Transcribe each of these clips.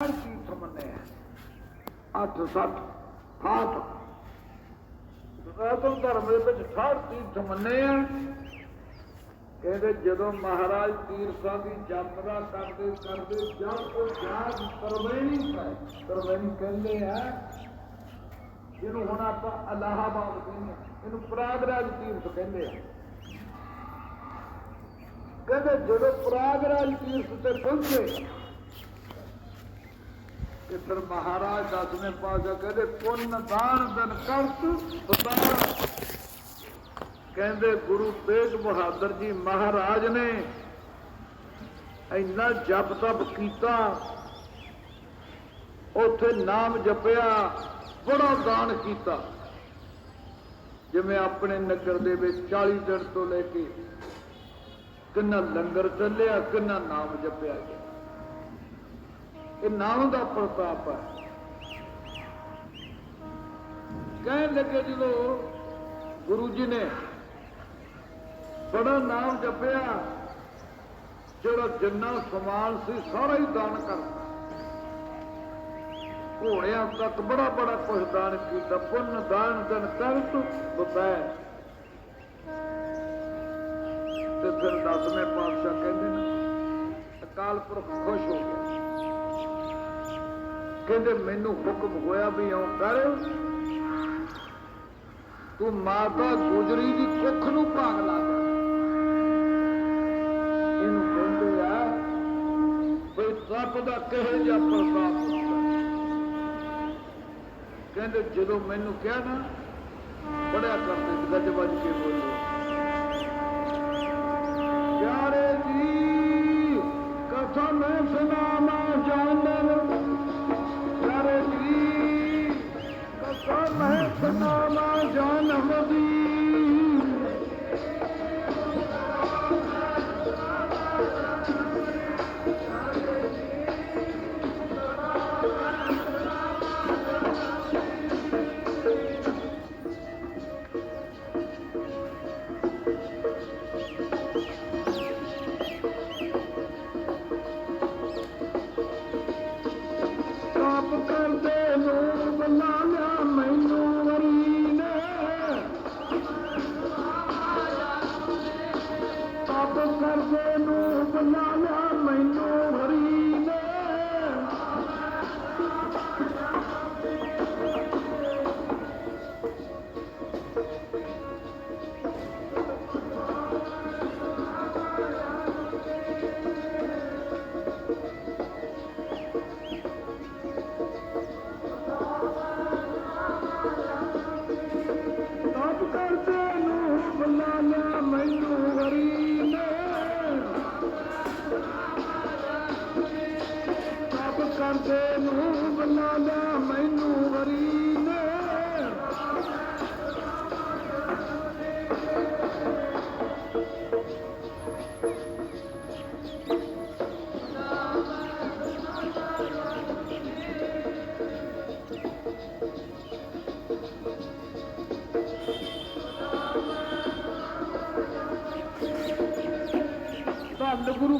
ਹਰ ਤੀਰਥ ਅੱਠ ਸੱਤ ਖਾਤ ਸਨਾਤਨ ਧਰਮ ਦੇ ਵਿੱਚ 60 ਤੀਰਥ ਮੰਨੇ ਆ ਕਹਿੰਦੇ ਜਦੋਂ ਮਹਾਰਾਜ ਤੀਰਥਾਂ ਦੀ ਯਾਤਰਾ ਕਰਦੇ ਕਰਦੇ ਜਦ ਉਹ ਜਾਗ ਤਰਵੇਣੀ ਪਏ, ਤਰਵੇਣੀ ਕਹਿੰਦੇ ਆ, ਜਿਹਨੂੰ ਹੁਣ ਆਪਾਂ ਅਲਾਹਾਬਾਦ ਕਹਿੰਦੇ ਇਹਨੂੰ ਪ੍ਰਾਗਰਾਜ ਤੀਰਥ ਕਹਿੰਦੇ ਆ। ਕਹਿੰਦੇ ਜਦੋਂ ਪ੍ਰਾਗਰਾਜ ਤੀਰਥ ਤੇ ਪਹੁੰਚੇ ਤੇ ਫਿਰ ਮਹਾਰਾਜ ਦਸਵੇਂ ਪਾਸ਼ਾ ਕਹਿੰਦੇ, ਪੁੰਨ ਦਾਨ ਦਨ ਕਰਤ ਬਤਾ ਕਹਿੰਦੇ, ਗੁਰੂ ਤੇਗ ਬਹਾਦਰ ਜੀ ਮਹਾਰਾਜ ਨੇ ਇੰਨਾ ਜਪ ਤਪ ਕੀਤਾ। ਉਥੇ ਨਾਮ ਜਪਿਆ, ਬੜਾ ਦਾਨ ਕੀਤਾ। ਜਿਵੇਂ ਆਪਣੇ ਨਗਰ ਦੇ ਵਿੱਚ 40 ਦਿਨ ਤੋਂ ਲੈ ਕੇ ਕਿੰਨਾ ਲੰਗਰ ਚੱਲਿਆ, ਕਿੰਨਾ ਨਾਮ ਜਪਿਆ ਗਿਆ। ਇਹ ਨਾਮ ਦਾ ਪ੍ਰਤਾਪ ਹੈ। ਕਹਿਣ ਲੱਗੇ ਜਦੋਂ ਗੁਰੂ ਜੀ ਨੇ ਬੜਾ ਨਾਮ ਜਪਿਆ, ਜਿਹੜਾ ਜਿੰਨਾ ਸਮਾਨ ਸੀ ਸਾਰਾ ਹੀ ਦਾਨ ਕਰਤਾ। ਘੋੜਿਆਂ ਤੱਕ ਬੜਾ ਬੜਾ ਕੁਝ ਦਾਨ ਕੀਤਾ, ਪੁੰਨ ਦਾਨ ਦਨ ਕਰਤ ਬਤੈ ਤੇ ਫਿਰ ਦਸਵੇਂ ਪਾਤਸ਼ਾਹ ਕਹਿੰਦੇ ਨੇ, ਅਕਾਲ ਪੁਰਖ ਖੁਸ਼ ਹੋ ਗਿਆ। ਕਹਿੰਦੇ, ਮੈਨੂੰ ਹੁਕਮ ਹੋਇਆ ਵੀ ਇਉਂ ਕਰ। ਤੂੰ ਮਾਤਾ ਗੁਜਰੀ ਦੀ ਕੁੱਖ ਨੂੰ ਭਾਗ ਲਾ ਦੇ ਇਹਨੂੰ ਕਹਿੰਦੇ ਆ, ਬਈ ਰੱਬ ਦਾ ਕਹੇ ਜਿਹਾ ਪ੍ਰਤਾਪ ਕਹਿੰਦੇ, ਜਦੋਂ ਮੈਨੂੰ ਕਿਹਾ ਨਾ, ਬੜਿਆ ਕਰਦੇ ਗੱਜ ਵੱਜ ਕੇ ਬੋਲੋ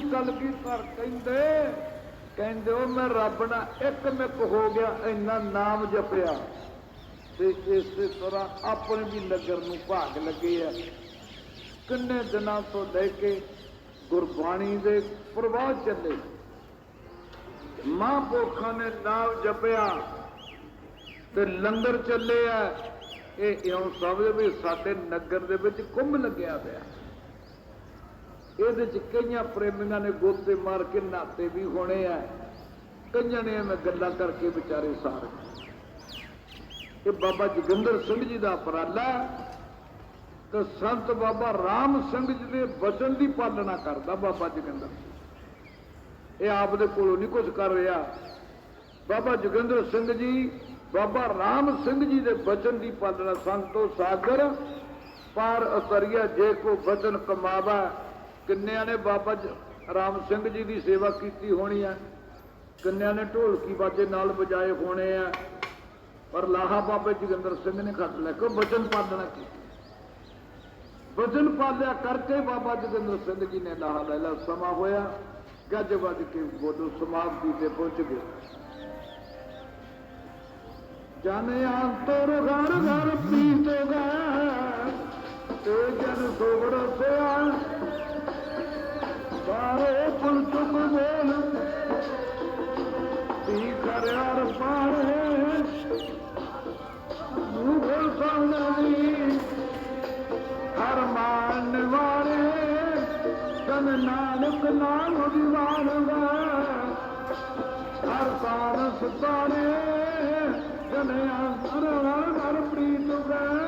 ਧੰਨ ਗੁਰੂ ਕਲਗੀਧਰ ਕਹਿੰਦੇ ਕਹਿੰਦੇ, ਉਹ ਮੈਂ ਰੱਬ ਨਾਲ ਇੱਕ ਮਿਕ ਹੋ ਗਿਆ ਇੰਨਾ ਨਾਮ ਜਪਿਆ। ਤੇ ਇਸੇ ਤਰ੍ਹਾਂ ਆਪਣੇ ਵੀ ਨਗਰ ਨੂੰ ਭਾਗ ਲੱਗੇ ਆ। ਕਿੰਨੇ ਦਿਨਾਂ ਤੋਂ ਲੈ ਕੇ ਗੁਰਬਾਣੀ ਦੇ ਪ੍ਰਵਾਹ ਚੱਲੇ। ਮਹਾਂਪੁਰਖਾਂ ਨੇ ਨਾਮ ਜਪਿਆ ਤੇ ਲੰਗਰ ਚੱਲੇ ਆ। ਇਹ ਇਉਂ ਸਮਝ ਵੀ ਸਾਡੇ ਨਗਰ ਦੇ ਵਿੱਚ ਕੁੰਭ ਲੱਗਿਆ ਪਿਆ। ਇਹਦੇ ਚ ਕਈਆਂ ਪ੍ਰੇਮੀਆਂ ਨੇ ਗੋਤੇ ਮਾਰ ਕੇ ਨਾਤੇ ਵੀ ਹੋਣੇ ਆ। ਕਈਆਂ ਨੇ ਐਵੇਂ ਗੱਲਾਂ ਕਰਕੇ ਵਿਚਾਰੇ ਸਾਰ ਇਹ ਬਾਬਾ ਜੋਗਿੰਦਰ ਸਿੰਘ ਜੀ ਦਾ ਉਪਰਾਲਾ ਤੇ ਸੰਤ ਬਾਬਾ ਰਾਮ ਸਿੰਘ ਜੀ ਦੇ ਵਚਨ ਦੀ ਪਾਲਣਾ ਕਰਦਾ ਬਾਬਾ ਜੋਗਿੰਦਰ ਇਹ ਆਪ ਦੇ ਕੋਲੋਂ ਨਹੀਂ ਕੁਝ ਕਰ ਰਿਹਾ। ਬਾਬਾ ਜੋਗਿੰਦਰ ਸਿੰਘ ਜੀ, ਬਾਬਾ ਰਾਮ ਸਿੰਘ ਜੀ ਦੇ ਵਚਨ ਦੀ ਪਾਲਣਾ ਸੰਤੋ ਸਾਗਰ, ਪਾਰ ਉਤਰਿਆ ਜੇ ਕੋ ਵਚਨ ਕਮਾਵਾ। ਕਿੰਨਿਆਂ ਨੇ ਬਾਬਾ ਰਾਮ ਸਿੰਘ ਜੀ ਦੀ ਸੇਵਾ ਕੀਤੀ ਹੋਣੀ ਹੈ ਕਿੰਨਿਆਂ ਨੇ ਢੋਲਕੀ ਬਾਜੇ ਨਾਲ ਵਜਾਏ ਹੋਣੇ ਆ। ਪਰ ਲਾਹਾ ਬਾਬੇ ਜੋਗਿੰਦਰ ਸਿੰਘ ਨੇ ਖੱਟ ਲੈ ਕੇ ਵਚਨ ਪਾਲਣਾ ਕੀਤੀ ਵਚਨ ਪਾਲਿਆ ਕਰਕੇ ਬਾਬਾ ਜੋਗਿੰਦਰ ਸਿੰਘ ਜੀ ਨੇ ਲਾਹਾ ਲੈ ਲਿਆ। ਸਮਾਂ ਹੋਇਆ, ਗੱਜ ਵੱਜ ਕੇ ਬੋਲੋ, ਸਮਾਪਤੀ ਤੇ ਪਹੁੰਚ ਗਏ। ਜਾਣੇ ਅੰਤਰ ਘਰ ਘਰ ਪ੍ਰੀਤ ਤੇ ਜਨ ਸੋਗੜ ਸਿਆ ਸਾਰੇ ਪੁਲ ਚੁੱਕ ਬੋਲ ਤੀ ਕਰਿਆਰ ਪਾਰੇ ਨੂੰ? ਬੋਲ ਸਾਹਮਣੇ ਹਰ ਮਾਨ ਵਾਰੇ ਜਨ ਨਾਨਕ ਨਾਮ ਦੀਵਾਨਗਾ ਹਰ ਸਾਨ ਸੁਤਾਰੇ। ਜਨ ਅੰਤਰ ਘਰ ਪ੍ਰੀਤ ਗਏ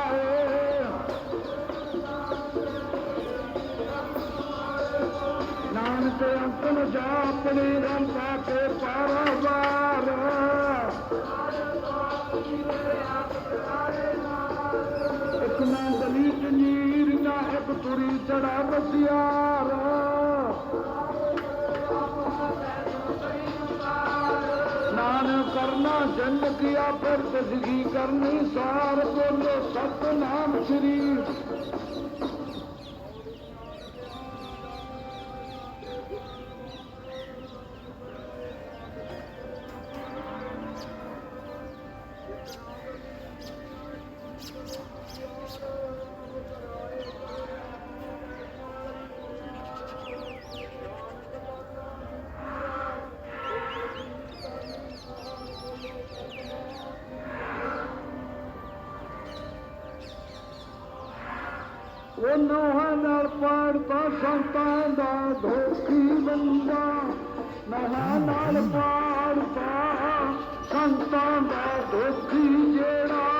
ਨਾਨਕ ਅੰਤਨ ਜਾਪਣੀ ਰੰਪਾ ਕੇ ਪਾਰਾਵਾਰ ਇੱਕ ਨਾ ਗਲੀ ਜਨੀਰ ਨਾ, ਇੱਕ ਤੁਰੀ ਚੜਾ ਬਸਿਆਰ। ਨਾਨਕ ਕਰਨਾ ਜਨ ਕੀਆ, ਫਿਰ ਤਸਗੀ ਕਰਨੀ ਸਾਰ ਬੋਲੋ ਸਤਨਾਮ ਸ੍ਰੀ ਉਹ ਨੋਹਾਂ ਨਾਲ ਪਾੜਤਾ ਸੰਤਾਂ ਦਾ ਧੋਖੀ ਬੰਦਾ ਨੋਹਾਂ ਨਾਲ ਪਾੜਤਾ ਸੰਤਾਂ ਦਾ ਧੋਖੀ ਜਿਹੜਾ।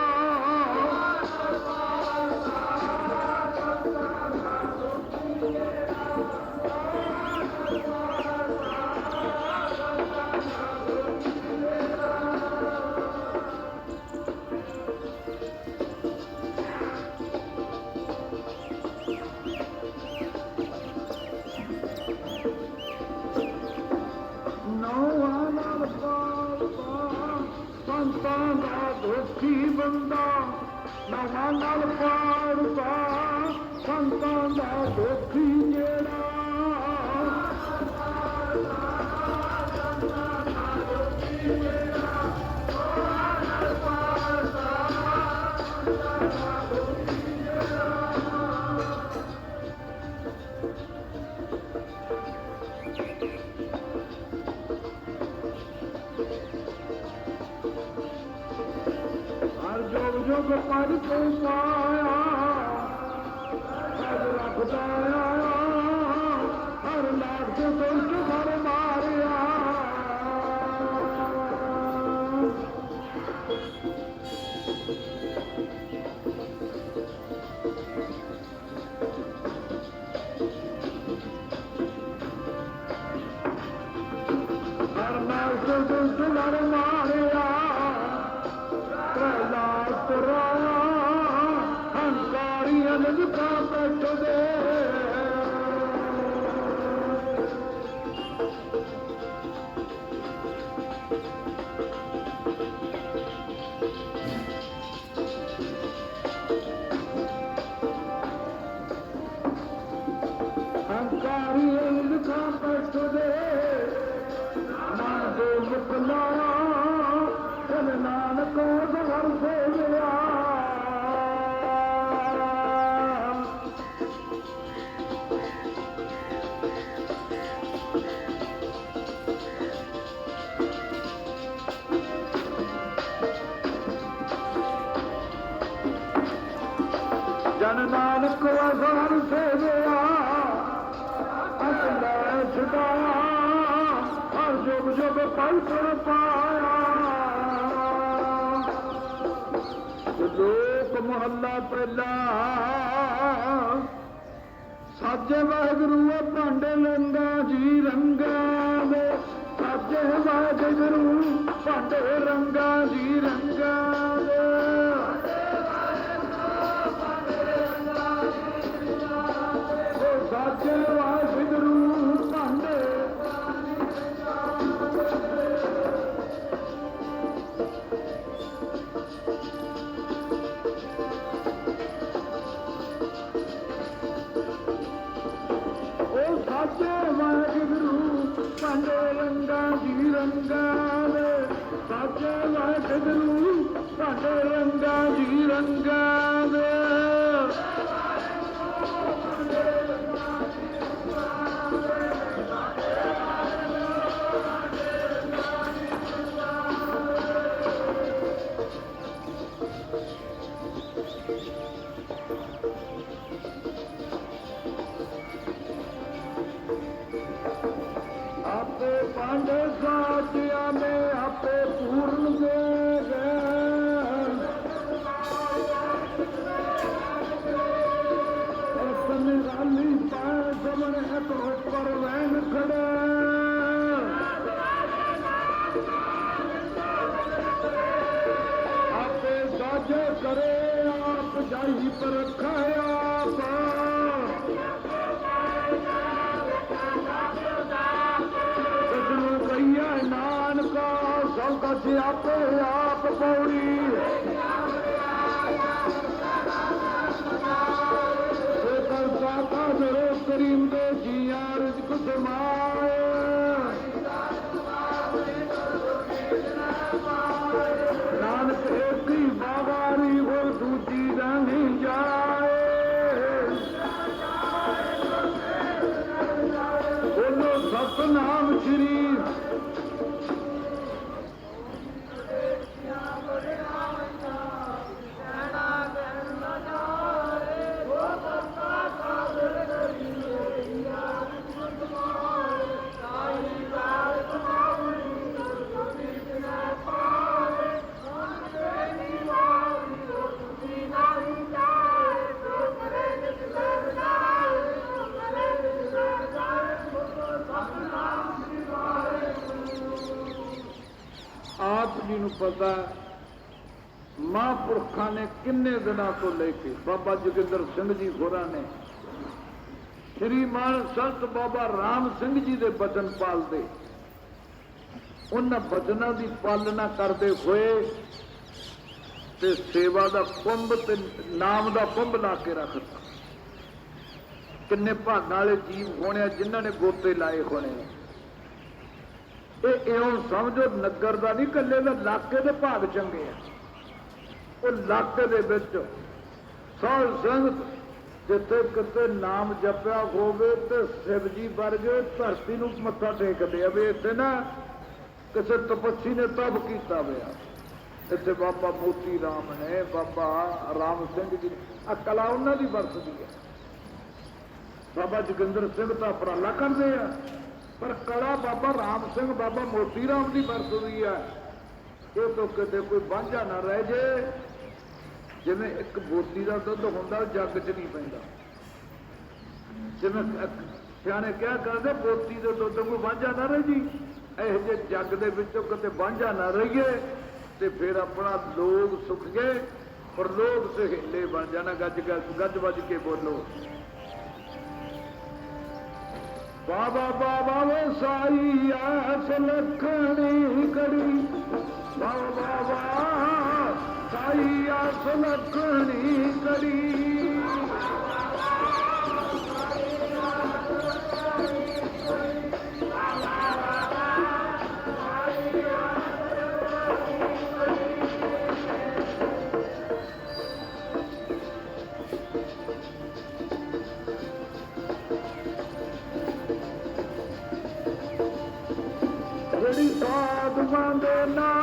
ਜੁਗ ਪਾਇਆ ਲੋਕ ਮਹੱਲਾ ਪਹਿਲਾ। ਸਾਜੇ ਵਾਹਿਗੁਰੂ ਭਾਂਡੇ ਲੰਗਾ ਜੀ ਰੰਗਾ ਦੇ। ਸਾਜੇ ਵਾਹਿਗੁਰੂ ਭਾਂਡੇ ਰੰਗਾਂ ਜੀ ਰੰਗਾਂ ਸਾਚੇ ਵਾਹਿਗੁਰੂ ਭਾਂਡੇ ਰੰਗਾਂ ਦੀ ਰੰਗਾਂ ਦੇ। ਆਪੇ ਪਾਂਡੇ ਸਾਚਿਆ रानी जमले तो पर वञो आपे बजो ਸਭ ਕਛ ਆਪ ਪੌੜੀ। ਸੇ ਕਰ ਸਾਤਾ ਕਰੀਮ ਦੇ ਕਿੰਨੇ ਦਿਨਾਂ ਤੋਂ ਲੈ ਕੇ ਬਾਬਾ ਜੋਗਿੰਦਰ ਸਿੰਘ ਜੀ ਹੋਰਾਂ ਨੇ? ਸ੍ਰੀ ਮਾਨ ਸੰਤ ਬਾਬਾ ਰਾਮ ਸਿੰਘ ਜੀ ਦੇ ਬਚਨ ਪਾਲਦੇ। ਉਹਨਾਂ ਬਚਨਾਂ ਦੀ ਪਾਲਣਾ ਕਰਦੇ ਹੋਏ ਤੇ ਸੇਵਾ ਦਾ ਕੁੰਭ ਤੇ ਨਾਮ ਦਾ ਕੁੰਭ ਲਾ ਕੇ ਰੱਖਤਾ। ਕਿੰਨੇ ਭਾਗਾਂ ਵਾਲੇ ਜੀਵ ਹੋਣੇ ਆ ਜਿਨ੍ਹਾਂ ਨੇ ਗੋਤੇ ਲਾਏ ਹੋਣੇ ਇਹ ਇਉਂ ਸਮਝੋ ਨਗਰ ਦਾ ਨਹੀਂ ਕੱਲੇ ਦਾ ਇਲਾਕੇ ਦੇ ਭਾਗ ਚੰਗੇ ਆ। ਉਹ ਇਲਾਕੇ ਦੇ ਵਿੱਚ ਸਾਧ ਸੰਗਤ ਜਿੱਥੇ ਕਿਤੇ ਨਾਮ ਜਪਿਆ ਹੋਵੇ ਤੇ ਸਿਵ ਜੀ ਵਰਗੇ ਧਰਤੀ ਨੂੰ ਮੱਥਾ ਟੇਕਦੇ ਆ ਵੀ ਇੱਥੇ ਨਾ ਕਿਸੇ ਤਪੱਸੀ ਨੇ ਤਪ ਕੀਤਾ ਹੋਇਆ। ਇੱਥੇ ਬਾਬਾ ਮੋਤੀ ਰਾਮ ਨੇ, ਬਾਬਾ ਰਾਮ ਸਿੰਘ ਜੀ ਆ ਕਲਾ ਉਹਨਾਂ ਦੀ ਵਰਤਦੀ ਹੈ ਬਾਬਾ ਜੋਗਿੰਦਰ ਸਿੰਘ ਤਾਂ ਉਪਰਾਲਾ ਕਰਦੇ ਆ। ਪਰ ਕਲਾ ਬਾਬਾ ਰਾਮ ਸਿੰਘ, ਬਾਬਾ ਮੋਤੀ ਰਾਮ ਦੀ ਵਰਤਦੀ ਆ। ਇਹ ਤੋਂ ਕਿਤੇ ਕੋਈ ਵਾਂਝਾ ਨਾ ਰਹਿ ਜੇ। ਜਿਵੇਂ ਇੱਕ ਬੋਤੀ ਦਾ ਦੁੱਧ ਹੁੰਦਾ, ਜੱਗ 'ਚ ਨਹੀਂ ਪੈਂਦਾ। ਜਿਵੇਂ ਸਿਆਣੇ ਕਿਹਾ ਕਰਦੇ, ਬੋਤੀ ਦੇ ਦੁੱਧ ਕੋਈ ਵਾਂਝਾ ਨਾ ਰਹਿ ਜੀ ਇਹੋ ਜਿਹੇ ਜੱਗ ਦੇ ਵਿੱਚੋਂ ਕਿਤੇ ਵਾਂਝਾ ਨਾ ਰਹੀਏ ਤੇ ਫਿਰ ਆਪਣਾ ਲੋਕ ਸੁੱਖ ਗਏ ਪਰ ਲੋਕ ਸਹੇਲੇ ਬਣ ਜਾਣਾ। ਗੱਜ ਗੱਜ ਗੱਜ ਵੱਜ ਕੇ ਬੋਲੋ। ਬਾਬਾ ਬਾਬਾ ਵੇ ਸਾਈ, ਆਸ ਲਖਣੀ ਕੜੀ ਬਾਬਾ ਬਾਬਾ। ஐயா சொலக்கு Ready, saw the one day night.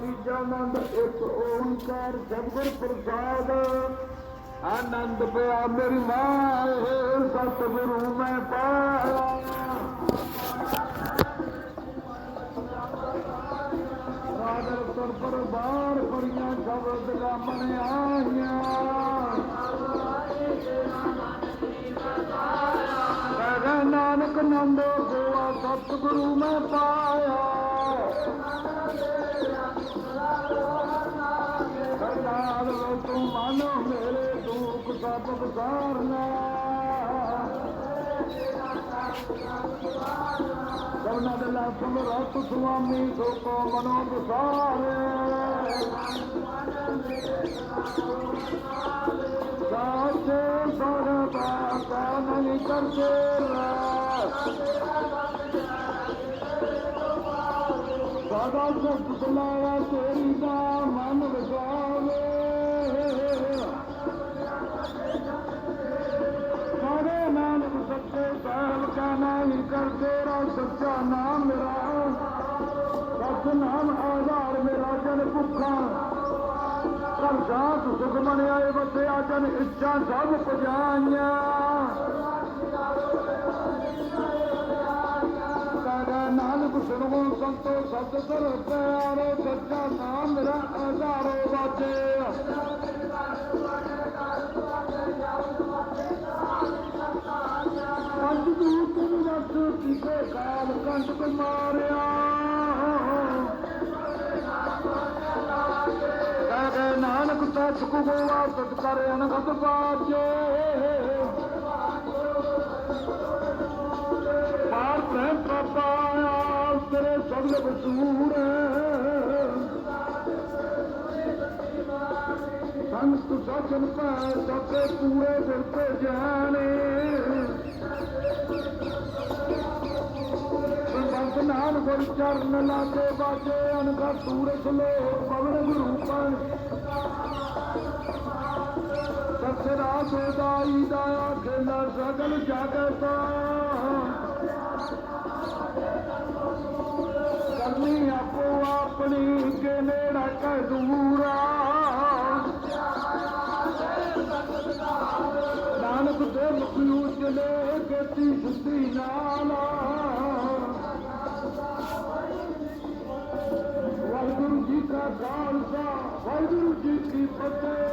ਤੀਜਾ ਨੰਦ ਇੱਕ ਓੰਕਾਰ ਸਤਿਗੁਰ ਪ੍ਰਸਾਦ। ਆਨੰਦ ਪਿਆ ਮੇਰੀ ਮਾਂ ਸਤਿਗੁਰੂ ਮੈਂ ਪਾਇਆ। ਸਾਦਰ ਤੁਰ ਪਰਬਾਰ ਕਰੀਆਂ ਸ਼ਬਦ ਗਾਮਣ ਆਈਆਂ। ਨਾਨਕ ਨੰਦ ਗੋਆ ਸਤਿਗੁਰੂ ਮੈਂ ਪਾਇਆ। ਸਰਦਾਰ ਤੂੰ ਮਨ ਮੇਰੇ ਦੁੱਖ ਸਭ ਵਿਸਾਰਨਾ ਕਰਨਾ ਦੇ ਲਾ ਸਮਰਤ ਸੁਆਮੀ ਸੋ ਮਨੋ ਵਿਸਾਰੇ ਸਾਚੇ ਸਰਬਾ ਕਾ ਨਹੀਂ ਕਰਦੇ ਸਦਾ ਸੁਖ ਸੁਨਾਵਾ ਤੇਰੀ ਦਾ ਮਨ ਵਸਾਵੇ। ਸਾਰੇ ਨਾਨਕ ਸੱਚੇ ਸਾਹਿਬ ਕਾ ਨਹੀਂ ਕਰਦੇ ਰਾ ਸੱਚਾ ਨਾਮ ਮੇਰਾ। ਸਤ ਨਾਮ ਆਧਾਰ ਮੇਰਾ, ਜਨ ਭੁੱਖਾ। ਕਰ ਸਾਥ ਸੁਖ ਮਨ ਆਏ ਬਸਿਆ ਜਨ ਇੱਛਾ ਸਭ ਪਜਾਈਆਂ। ਕਾਗਾ ਨਾਨਕ ਸੁਣੋ ਸੰਤੋ ਸਤ ਸਰ ਪਿਆਰੇ, ਸੱਚਾ ਨਾਮ ਮੇਰਾ ਆਧਾਰੋ ਬਾਜੇ ਪੰਜ ਦੂਤ ਨੂੰ ਰਸ ਕੀਤੇ ਕਾਲ ਕੰਟ ਮਾਰਿਆ। ਨਾਨਕ ਸਤ ਕੋ ਗੋਵਾ ਸਤ ਕਰ ਅਨਗਤ ਬਾਜੇ ਤੇਰੇ ਸਗਲ ਸੰਤ ਸਜਨ ਪੈ ਸਭੇ ਪੂਰੇ ਦਿਲ ਤੇ ਜਾਣੇ ਸੰਤ ਨਾਮ ਗੁਰ ਚਰਨ ਲਾਗੇ ਬਾਜੇ ਅਨਗਾ ਸੂਰਜ ਲੋ ਪਵਨ ਗੁਰੂ ਪੈ ਸਤਿਰਾ ਸੋਦਾਈ ਦਾਇਆ ਖੇਲਾ ਸਗਲ ਜਾਗਤਾ ਕਰਨੀ ਆਪੋ ਆਪਣੀ ਕੇ ਨੇੜਾ ਕੈ ਦੂਰਾ। ਨਾਨਕ ਦੇ ਮੁਖ ਉਜਲੇ ਗਤੀ ਸੁਧੀ ਨਾਲ। ਵਾਹਿਗੁਰੂ ਜੀ ਕਾ ਖਾਲਸਾ, ਵਾਹਿਗੁਰੂ ਜੀ ਕੀ ਫਤਿਹ।